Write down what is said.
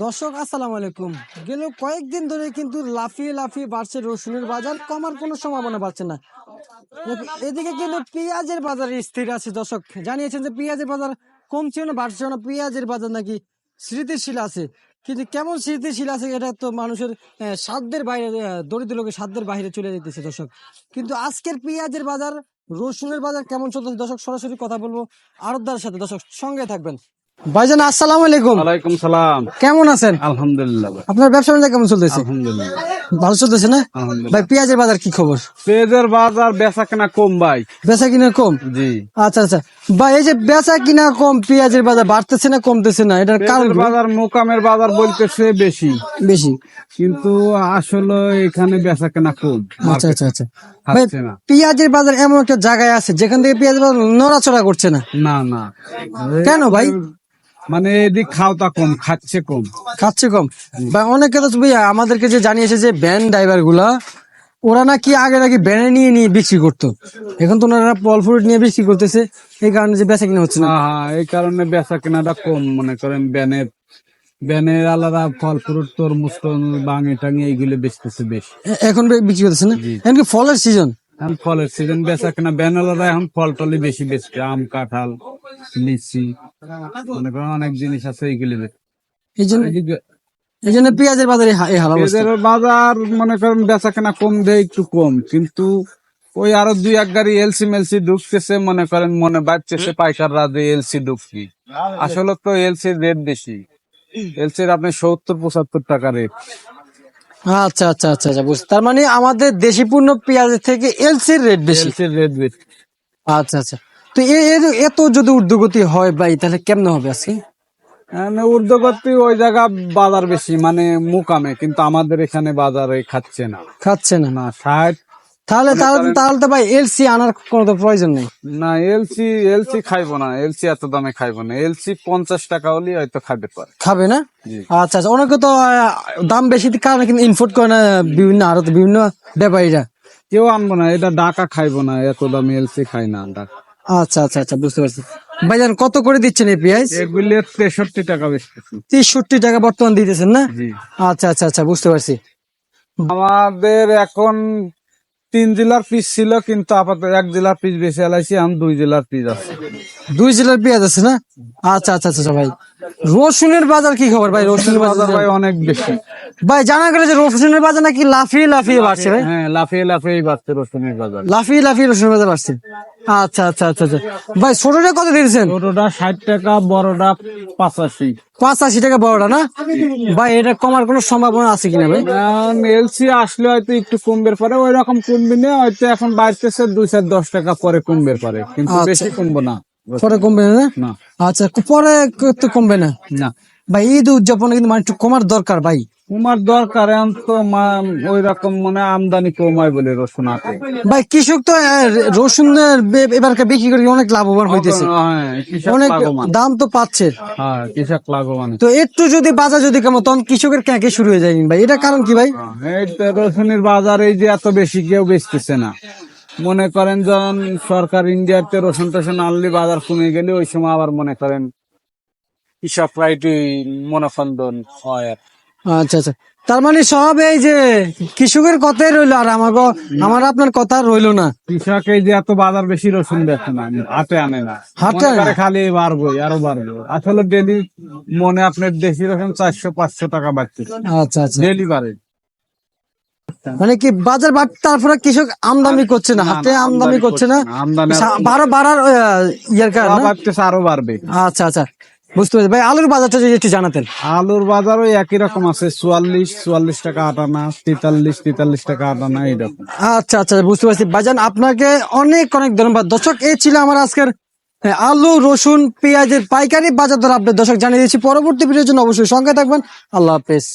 দর্শক, আসসালামু আলাইকুম। গেল কয়েকদিন ধরে কিন্তু লাফিয়ে লাফিয়ে বাড়ছে রসুনের বাজার, কমার কোনো সম্ভাবনা পাচ্ছে না। এদিকে কিন্তু পেঁয়াজের বাজার স্থির আছে দর্শক। জানিয়েছেন যে পেঁয়াজের বাজার কমছে না, বাড়ছে না, পেঁয়াজের বাজার নাকি স্মৃতিশীল আছে। কিন্তু কেমন স্মৃতিশীল আছে এটা তো মানুষের সাধ্যের বাইরে দরিদ্র লোকের সাধ্যের বাইরে চলে যেতেছে দর্শক। কিন্তু আজকের পেঁয়াজের বাজার, রসুনের বাজার কেমন চলতেছে দর্শক? সরাসরি কথা বলব আরবদার সাথে। দর্শক, সঙ্গে থাকবেন। ভাইজান আসসালামু আলাইকুম। ওয়ালাইকুম সালাম। কেমন আছেন? আলহামদুলিল্লাহ আপনার ব্যবসা বাণিজ্য কেমন চলতেছে? আলহামদুলিল্লাহ। ভালো চলতেছে না? ভাই পেঁয়াজের বাজার কি খবর? পেঁয়াজের বাজার বেচা কেনা কম ভাই। বেচা কিনা কম? জি। আচ্ছা আচ্ছা। ভাই এই যে বেচা কিনা কম পেঁয়াজের বাজার বাড়তেছে না কমতেছে না? এটার কারণ বাজার মোকামের বাজার বলতেছে বেশি। বেশি। কিন্তু আসলে এখানে বেচা কেনা কম। আচ্ছা আচ্ছা আচ্ছা। পেঁয়াজের বাজার এমন একটা জায়গায় আছে যেখান থেকে পেঁয়াজ বাজার নড়াচড়া করছে না। না না। কেন ভাই? মানে এদিক খাওয়া কম খাচ্ছে কম। খাচ্ছে কম। ভাই অনেকে তো আমাদেরকে যে জানিয়েছে যে ভ্যান ড্রাইভারগুলা ওরা নাকি আগে নাকি ভ্যানে নিয়ে নিয়ে বিক্রি করতো। এখন তো ওনারা ফল ফ্রুট নিয়ে বিক্রি করতেছে এই কারণে যে বেচা কিনা হচ্ছে না। হ্যাঁ এই কারণে বেচা কেনাটা কম মনে করেন ব্যানের ব্যানের আলাদা ফল ফ্রুট তরমুজ বাঙে টাঙে এইগুলো বেচতেছে বেশি। এখন বে- বিক্রি করতেছে না? এখন ফলের সিজন এখন ফলের সিজন বেচা কেনা। ব্যান আলাদা এখন ফল টলি বেশি বেচছে। আম কাঁঠাল লিচি মনে করেন অনেক জিনিস আছে এইগুলি। এই জন্য এই- জন্য পেঁয়াজের বাজারে এই হাল পেঁয়াজের বাজার মনে করেন বেচা কেনা কম দেয় একটু কম। কিন্তু ওই আরও দুই এক গাড়ি এলসি মেলসি ঢুকতেছে মনে করেন মনে বাড়তেছে পাইকাররা যে এলসি ঢুকছি। আসলে তো এলসির রেট বেশি। এলসির আপনি সত্তর পঁচাত্তর টাকা রেট আচ্ছা আচ্ছা আচ্ছা আচ্ছা বুঝতে তার মানে আমাদের দেশি পণ্য পেঁয়াজের থেকে এলসির রেট বেশি। এলসির রেট বেশি। আচ্ছা আচ্ছা। তো এর- এত যদি ঊর্ধ্বগতি হয় ভাই তাহলে কেমন হবে আজকে? মানে ঊর্ধ্বগতি ওই জায়গা বাজার বেশি মানে মুকামে কিন্তু আমাদের এখানে বাজারে খাচ্ছে না। খাচ্ছে না। না ষাট তাহলে তাহলে তাহলে তো ভাই এলসি আনার কোনো তো প্রয়োজন নেই। না এলসি এলসি খাইবো না এলসি এত দামে খাইবো না। এলসি পঞ্চাশ টাকা হলে হয়তো খাবে পারে। খাবে না? আচ্ছা আচ্ছা অনেকে তো দাম বেশি কারণে কিন্তু ইনপোর্ট করে না বিভিন্ন আরও বিভিন্ন ব্যাপারীরা। কেউ আনব না এটা ডাকা খাইবো না এত দামে এলসি খাই না ডাকা আচ্ছা আচ্ছা আচ্ছা বুঝতে পারছি। ভাইজান কত করে দিচ্ছেন এই পেঁয়াজ? এগুলি তেষট্টি টাকা বেচতেছি তেষট্টি টাকা বর্তমান দিতেছেন না? আচ্ছা আচ্ছা আচ্ছা বুঝতে পারছি। আমাদের এখন তিন জেলার পিস ছিল কিন্তু আপাতত এক জেলার পিস বেশি এলাইছি আমি দুই জেলার পিস আছে। দুই জেলার পেঁয়াজ আছে না? আচ্ছা আচ্ছা আচ্ছা ভাই। রসুনের বাজার কি খবর ভাই? রসুনের বাজার বাজার ভাই অনেক বেশি। ভাই জানা গেল যে রসুনের বাজার নাকি লাফিয়ে লাফিয়ে বাড়ছে ভাই? হ্যাঁ লাফিয়ে লাফিয়ে বাড়ছে রসুনের বাজার। লাফিয়ে লাফিয়ে রসুনের বাজার বাড়ছে। আচ্ছা আচ্ছা আচ্ছা আচ্ছা। ভাই ছোটটা কত দিয়েছেন? ছোটটা ষাট টাকা বড়টা পঁচাশি। পঁচাশি টাকা বড়টা না? ভাই এটা কমার কোনো সম্ভাবনা আছে কিনা ভাই? এলসি আসলে হয়তো একটু কমবে পারে ওই রকম কমবে না হয়তো এখন বাড়তেছে দুই চার দশ টাকা পরে কমবে পারে কিন্তু আচ্ছা। বেশি কমবো না। পরে কমবে না না? আচ্ছা পরে তো কমবে না? না। ভাই ঈদ উদযাপনে কিন্তু মানে একটু কমার দরকার ভাই। তোমার দরকার তো ওই রকম মানে আমদানি কমায় বলে রসুন আছে ভাই কৃষক তো আহ, রসুনের বিক্রি করে অনেক লাভবান হইতেছে। হ্যাঁ অনেক দাম তো পাচ্ছে। হ্যাঁ কৃষক লাভবান। তো একটু যদি বাজার যদি কেমন তখন কৃষকের ক্যাঁকে শুরু হয়ে যায় ভাই? এটা কারণ কি ভাই? রসুনের বাজার এই যে এত বেশি কেউ বেচতেছে না। মনে করেন যখন সরকার ইন্ডিয়াতে রসুন টসুন আনলে বাজার কমে গেলে ওই সময় আবার মনে করেন কৃষকরা একটু মনোফন্দন হয় আর আচ্ছা আচ্ছা। তার মানে সব এই যে কৃষকের কথাই রইল আর আমার আমার আপনার কথা রইল না। কৃষক এই যে এত বাজার বেশি রসুন বেচে না হাটে আনে না। করে খালি বাড়বো আরও বাড়বো আসলে ডেলি মনে আপনার দেশি রসুন চারশো পাঁচশো টাকা বাড়ছে। আচ্ছা আচ্ছা। ডেলি বাড়ে। মানে কি বাজার বাড় তারপরে কৃষক আমদানি করছে না? হাতে আমদানি করছে না? বারো বাড়ার ইয়ের কারণে? আরও বাড়বে। আচ্ছা আচ্ছা। বুঝতে পারছি। ভাই আলুর বাজারটা যদি একটু জানাতেন। আলুর বাজার ওই একই রকম আছে চুয়াল্লিশ চুয়াল্লিশ টাকা আটানা তেতাল্লিশ তেতাল্লিশ টাকা আটানা এইরকম আচ্ছা আচ্ছা বুঝতে পারছি। ভাইজান আপনাকে অনেক অনেক ধন্যবাদ। দর্শক এই ছিল আমার আজকের আলু রসুন পেঁয়াজের পাইকারি বাজার দর আপনার দর্শক জানিয়ে দিচ্ছি পরবর্তী ভিডিওর জন্য অবশ্যই সঙ্গে থাকবেন। আল্লাহ হাফেজ।